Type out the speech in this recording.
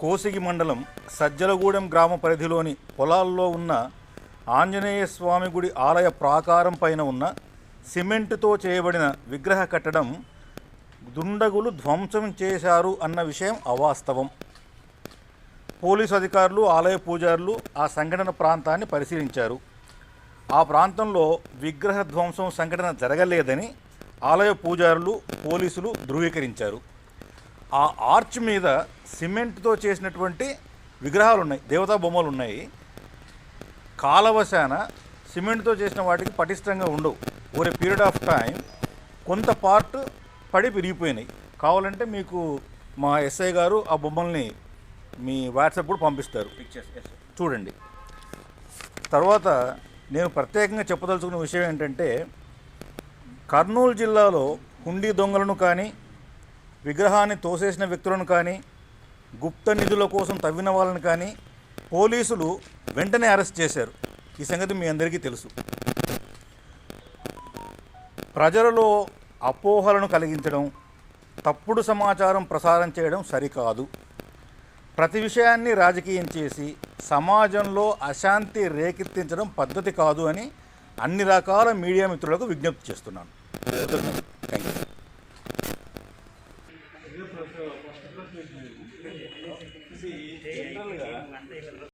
కోసిగి మండలం సజ్జలగూడెం గ్రామ పరిధిలోని పొలాల్లో ఉన్న ఆంజనేయ స్వామి గుడి ఆలయ ప్రాకారం పైన ఉన్న సిమెంటుతో చేయబడిన విగ్రహ కట్టడం దుండగులు ధ్వంసం చేశారు అన్న విషయం అవాస్తవం. పోలీసు అధికారులు ఆలయ పూజారులు ఆ సంఘటన ప్రాంతాన్ని పరిశీలించారు. ఆ ప్రాంతంలో విగ్రహ ధ్వంసం సంఘటన జరగలేదని ఆలయ పూజారులు పోలీసులు ధృవీకరించారు. ఆ ఆర్చ్ మీద సిమెంట్తో చేసినటువంటి విగ్రహాలు ఉన్నాయి దేవతా బొమ్మలు ఉన్నాయి కాలవశాన సిమెంట్తో చేసిన వాటికి పటిష్టంగా ఉండవు. Over a period of time కొంత పార్ట్ పడి విరిగిపోయినాయి. కావాలంటే మీకు మా ఎస్ఐ గారు ఆ బొమ్మల్ని మీ వాట్సాప్ కూడా పంపిస్తారు. పిక్చర్స్ చూడండి. తర్వాత నేను ప్రత్యేకంగా చెప్పదలుచుకున్న విషయం ఏంటంటే కర్నూలు జిల్లాలో హుండీ దొంగలను కానీ విగ్రహాన్ని తోసేసిన వ్యక్తులను కానీ గుప్త నిధుల కోసం తవ్విన వాళ్ళని కానీ పోలీసులు వెంటనే అరెస్ట్ చేశారు. ఈ సంగతి మీ అందరికీ తెలుసు. ప్రజలలో అపోహలను కలిగించడం తప్పుడు సమాచారం ప్రసారం చేయడం సరికాదు. ప్రతి విషయాన్ని రాజకీయం చేసి సమాజంలో అశాంతి రేకెత్తించడం పద్ధతి కాదు అని అన్ని రకాల మీడియా మిత్రులకు విజ్ఞప్తి చేస్తున్నాను. థ్యాంక్ యూ ఫస్ట్ క్లాస్ జనరల్గా